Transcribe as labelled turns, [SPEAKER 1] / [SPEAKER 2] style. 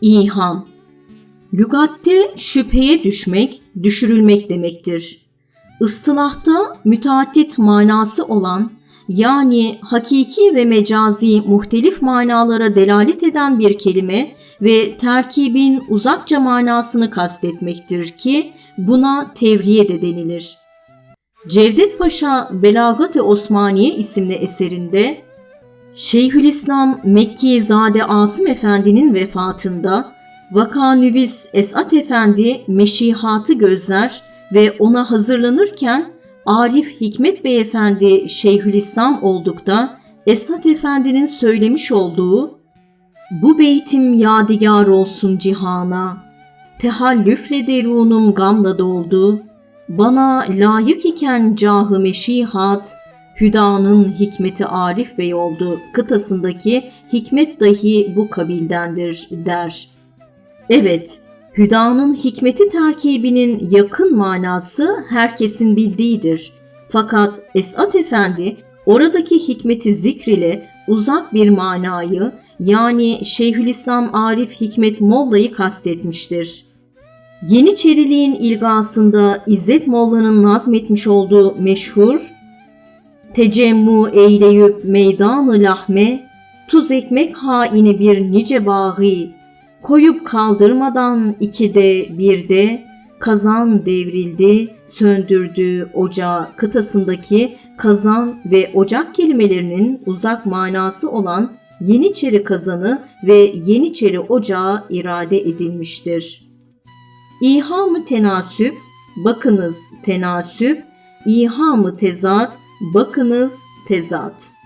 [SPEAKER 1] İham Lügatte şüpheye düşmek, düşürülmek demektir. Istılahta müteaddit manası olan yani hakiki ve mecazi muhtelif manalara delalet eden bir kelime ve terkibin uzakça manasını kastetmektir ki buna tevriye de denilir. Cevdet Paşa Belagat-ı Osmaniye isimli eserinde Şeyhülislam Mekki Zade Asım Efendi'nin vefatında Vakanüvis Esat Efendi meşihatı gözler ve ona hazırlanırken Arif Hikmet Beyefendi Şeyhülislam oldukta Esat Efendi'nin söylemiş olduğu bu beytim yadigar olsun cihana, tehallüfle derunum gamla doldu, bana layık iken cahı meşihat, Hüda'nın hikmeti Arif Bey oldu kıtasındaki hikmet dahi bu kabildendir der. Evet, Hüda'nın hikmeti terkibinin yakın manası herkesin bildiğidir. Fakat Esat Efendi oradaki hikmeti zikrile uzak bir manayı yani Şeyhülislam Arif Hikmet Molla'yı kastetmiştir. Yeniçeriliğin ilgasında İzzet Molla'nın nazmetmiş olduğu meşhur Tecemmu eyleyüp meydanı lahme, tuz ekmek haini bir nice bağı, koyup kaldırmadan ikide birde, kazan devrildi, söndürdü ocağı kıtasındaki kazan ve ocak kelimelerinin uzak manası olan Yeniçeri kazanı ve Yeniçeri ocağı irade edilmiştir. İham-ı tenasüp, bakınız tenasüp, İham-ı tezat, bakınız tezat.